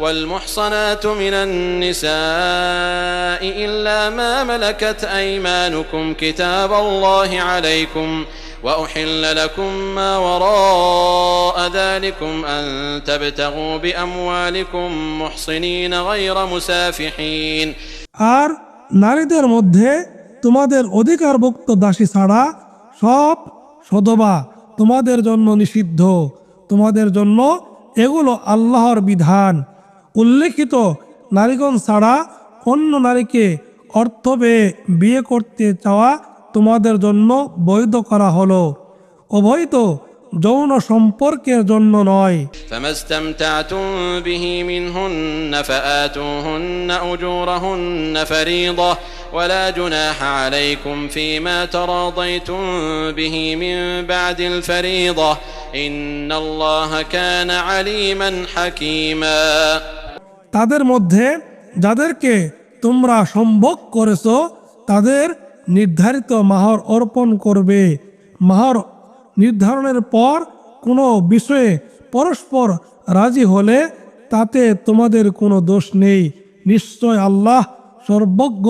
والمحصنات من النساء إلا ما ملكت أيمانكم كتاب الله عليكم وأحل لكم ما وراء ذلكم أن تبتغوا بأموالكم محصنين غير مسافحين আর নারীদের মধ্যে তোমাদের অধিকারভুক্ত দাসী ছাড়া সব সদবা তোমাদের জন্য নিষিদ্ধ তোমাদের জন্য এগুলো আল্লাহর বিধান উল্লেখিত নারীগণ ছাড়া অন্য নারীকে অর্থ পেয়ে বিয়ে করতে চাওয়া তোমাদের জন্য বৈধ করা হলো অবৈধ যৌন সম্পর্কের জন্য নয় فما استمتعتم به منهن فآتوهن أجورهن فريضة ولا جناح عليكم فيما تراضيتم به من بعد الفريضة إن الله كان عليما حكيما তাদের মধ্যে যাদেরকে তোমরা সম্ভোগ করেছ তাদের নির্ধারিত মাহর অর্পণ করবে মাহর নির্ধারণের পর কোনো বিষয়ে পরস্পর রাজি হলে তাতে তোমাদের কোনো দোষ নেই নিশ্চয় আল্লাহ সর্বজ্ঞ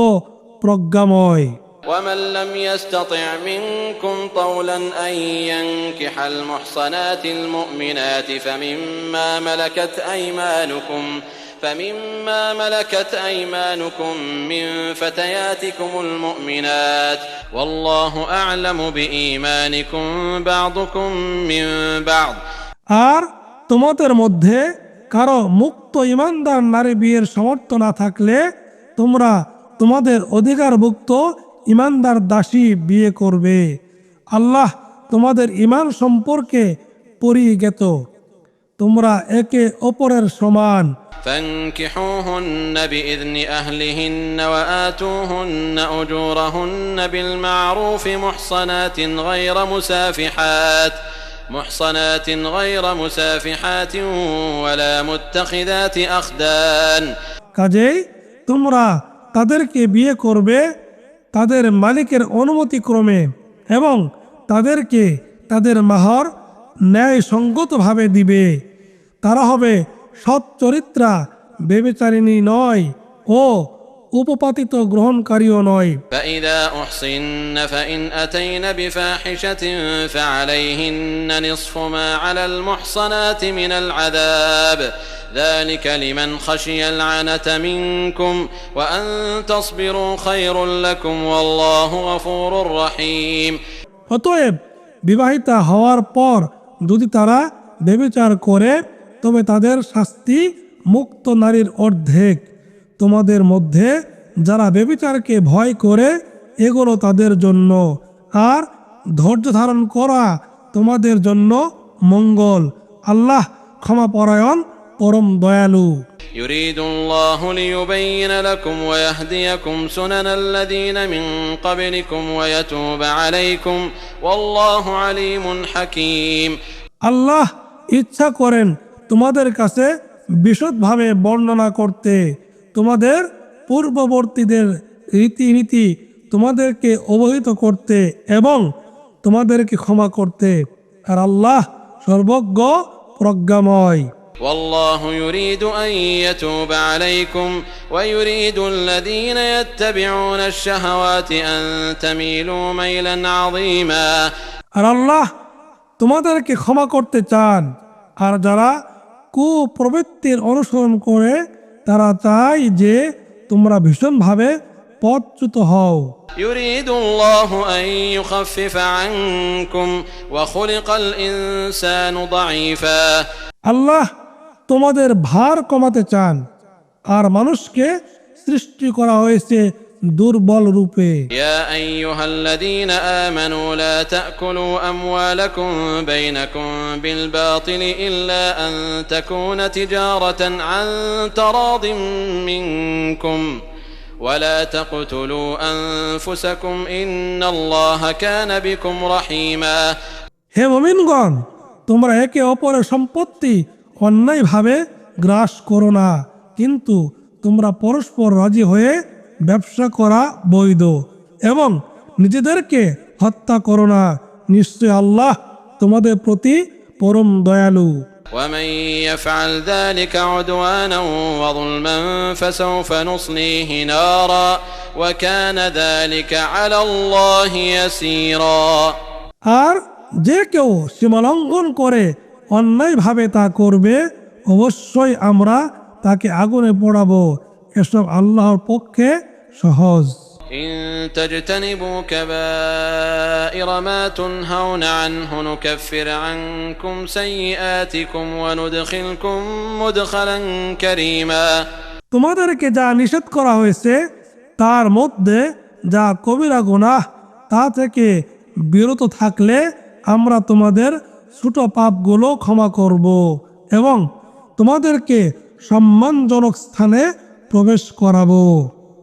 প্রজ্ঞাময় ومن لم يستطع منكم طولا أن ينكح المحصنات المؤمنات فمما ملكت أيمانكم فمما ملكت أيمانكم من فتياتكم المؤمنات والله أعلم بإيمانكم بعضكم من بعض আর তোমাদের মধ্যে কারো মুক্ত ইমানদার নারী বিয়ের সামর্থ্য না থাকলে তোমরা তোমাদের অধিকারভুক্ত ইমানদার দাসী বিয়ে করবে আল্লাহ তোমাদের ইমান সম্পর্কে পরিজ্ঞাত তোমরা একে অপরের সমান فانكحوهن بإذن أهلهن وآتوهن أجورهن بالمعروف محصنات غير مسافحات محصنات غير مسافحات ولا متخذات أخدان কাজেই তোমরা তাদেরকে বিয়ে করবে তাদের মালিকের অনুমতি ক্রমে এবং তাদেরকে তাদের মাহর ন্যায় সঙ্গতভাবে দিবে তারা হবে সৎ চরিত্রা বেবেচারিণী নয় ও উপপাতিত গ্রহণকারীও নয় فإذا أحصن فإن أتين بفاحشة فعليهن نصف ما على المحصنات من العذاب ذلك لمن خشي العنة منكم وأن تصبروا خير لكم والله غفور رحيم অতএব বিবাহিতা হওয়ার পর যদি তারা বেবিচার করে তবে তাদের শাস্তি মুক্ত নারীর অর্ধেক তোমাদের মধ্যে যারা বেবিচারকে ভয় করে এগুলো তাদের জন্য আর ধৈর্য ধারণ করা তোমাদের জন্য মঙ্গল আল্লাহ ক্ষমাপরায়ণ পরম দয়ালু يريد الله ليبين لكم ويهديكم سنن الذين من قبلكم ويتوب عليكم والله عليم حكيم আল্লাহ ইচ্ছা করেন তোমাদের কাছে বিশদভাবে বর্ণনা করতে তোমাদের পূর্ববর্তীদের রীতিনীতি তোমাদেরকে অবহিত করতে এবং তোমাদেরকে ক্ষমা করতে আর আল্লাহ সর্বজ্ঞ প্রজ্ঞাময় والله يريد أن يتوب عليكم ويريد الذين يتبعون الشهوات أن تميلوا ميلا عظيما আর আল্লাহ তোমাদেরকে ক্ষমা করতে চান আর যারা কুপ্রবৃত্তির অনুসরণ করে তারা চায় যে তোমরা ভীষণভাবে পথচ্যুত হও يريد الله أن يخفف عنكم وخلق الإنسان ضعيفا আল্লাহ তোমাদের ভার কমাতে চান আর মানুষকে সৃষ্টি করা হয়েছে দুর্বল রূপে يا أيها الذين آمنوا لا تأكلوا أموالكم بينكم بالباطل إلا أن تكون تجارة عن تراض منكم ولا تقتلوا أنفسكم إن الله كان بكم رحيما হে মমিনগণ তোমরা একে অপরের সম্পত্তি অন্যায়ভাবে গ্রাস করো না কিন্তু তোমরা পরস্পর রাজি হয়ে ব্যবসা করা বৈধ এবং নিজেদেরকে হত্যা করো না নিশ্চয় আল্লাহ তোমাদের প্রতি পরম দয়ালু ومن يفعل ذلك عدوانا وظلما فسوف نصليه نارا وكان ذلك على الله يسيرا আর যে কেউ সীমালঙ্ঘন করে অন্যায়ভাবে তা করবে অবশ্যই আমরা তাকে আগুনে পোড়াবো এসব আল্লাহর পক্ষে সহজ إن تجتنبوا كبائر ما تنهون عنه نكفر عنكم سيئاتكم وندخلكم مدخلا كريما তোমাদেরকে যা নিষেধ করা হয়েছে তার মধ্যে যা কবিরা গুনাহ তা থেকে বিরত থাকলে আমরা তোমাদের ছোট পাপগুলো ক্ষমা করব এবং তোমাদেরকে সম্মানজনক স্থানে প্রবেশ করাবো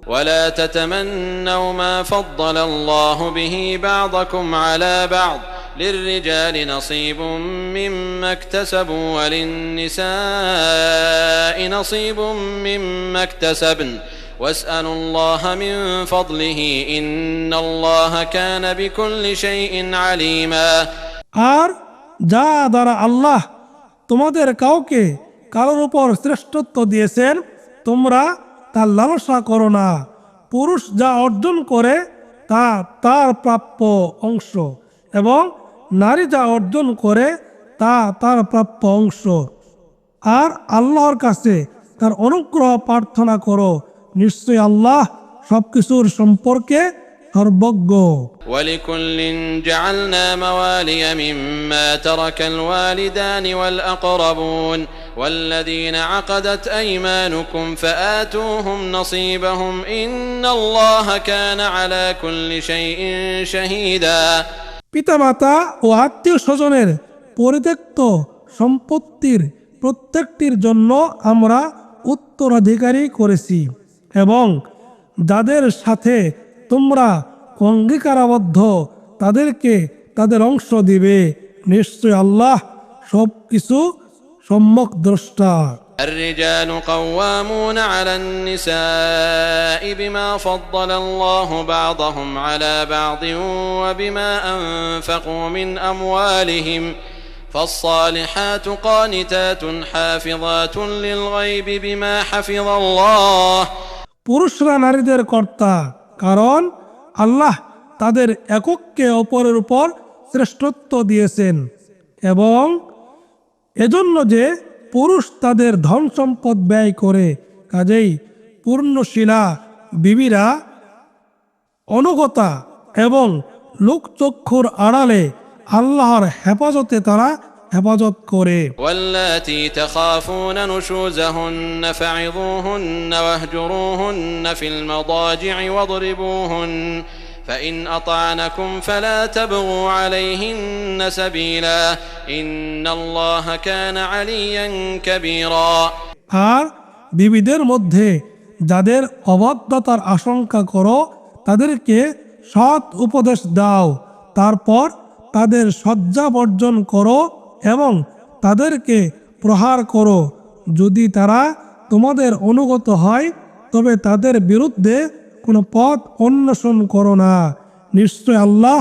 ولا تتمنوا ما فضل الله به بعضكم على بعض للرجال نصيب مما اكتسبوا وللنساء نصيب مما اكتسبن واسألوا الله من فضله إن الله كان بكل شيء عليما আর যা দ্বারা আল্লাহ তোমাদের কাউকে কারোর উপর শ্রেষ্ঠত্ব দিয়েছেন তোমরা তার লালসা করো না পুরুষ যা অর্জন করে তা তার প্রাপ্য অংশ এবং নারী যা অর্জন করে তা তার প্রাপ্য অংশ আর আল্লাহর কাছে তার অনুগ্রহ প্রার্থনা করো নিশ্চয়ই আল্লাহ সবকিছুর সম্পর্কে সর্বজ্ঞ ولكل جعلنا موالي مما ترك الوالدان والأقربون والذين عقدت أيمانكم فآتوهم نصيبهم إن الله كان على كل شيء شهيدا পিতামাতা ও আত্মীয় স্বজনের পরিত্যক্ত সম্পত্তির প্রত্যেকটির জন্য আমরা উত্তরাধিকারী করেছি এবং যাদের সাথে তোমরা অঙ্গীকারাবদ্ধ তাদেরকে তাদের অংশ দিবে নিশ্চয় আল্লাহ সব কিছু সম্যক দ্রষ্টা الرجال قوامون على النساء بما فضل الله بعضهم على بعض وبما أنفقوا من أموالهم فالصالحات قانتات حافظات للغيب بما حفظ الله পুরুষরা নারীদের কর্তা কারণ আল্লাহ তাদের একককে অপরের উপর শ্রেষ্ঠত্ব দিয়েছেন এবং এজন্য যে পুরুষ তাদের ধন সম্পদ ব্যয় করে, কাজেই পূর্ণশিলা, বিবিরা, অনুগতা এবং লোকচক্ষুর আড়ালে আল্লাহর হেফাজতে তারা হেফাজত করে। ওয়াল্লাতি تخافون نشوزهن فعظوهن واهجروهن في المضاجع واضربوهن فإن أطعنكم فلا تبغوا عليهن سبيلا إن الله كان عليا كبيرا আর বিবিদের মধ্যে যাদের অবাধ্যতার আশঙ্কা করো তাদেরকে সৎ উপদেশ দাও তারপর তাদের শয্যা বর্জন করো এবং তাদেরকে প্রহার করো যদি তারা তোমাদের অনুগত হয় তবে তাদের বিরুদ্ধে কোনো পথ অন্বেষণ করো না নিশ্চয় আল্লাহ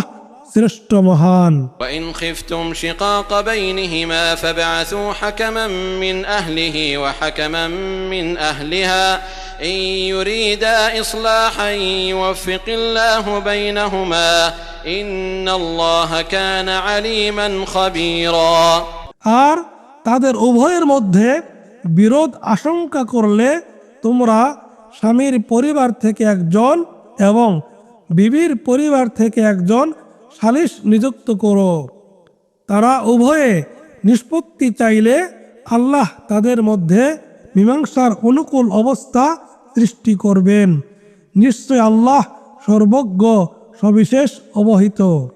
শ্রেষ্ঠ মহান وإن خفتم شقاق بينهما فابعثوا حكما من أهله وحكما من أهلها إن يريدا إصلاحا يوفق الله بينهما إن الله كان عليما خبيرا আর তাদের উভয়ের মধ্যে বিরোধ আশঙ্কা করলে তোমরা স্বামীর পরিবার থেকে একজন এবং বিবির পরিবার থেকে একজন সালিশ নিযুক্ত করো। তারা উভয়ে নিষ্পত্তি চাইলে আল্লাহ তাদের মধ্যে মীমাংসার অনুকূল অবস্থা সৃষ্টি করবেন। নিশ্চয় আল্লাহ সর্বজ্ঞ, সবিশেষ, অবহিত।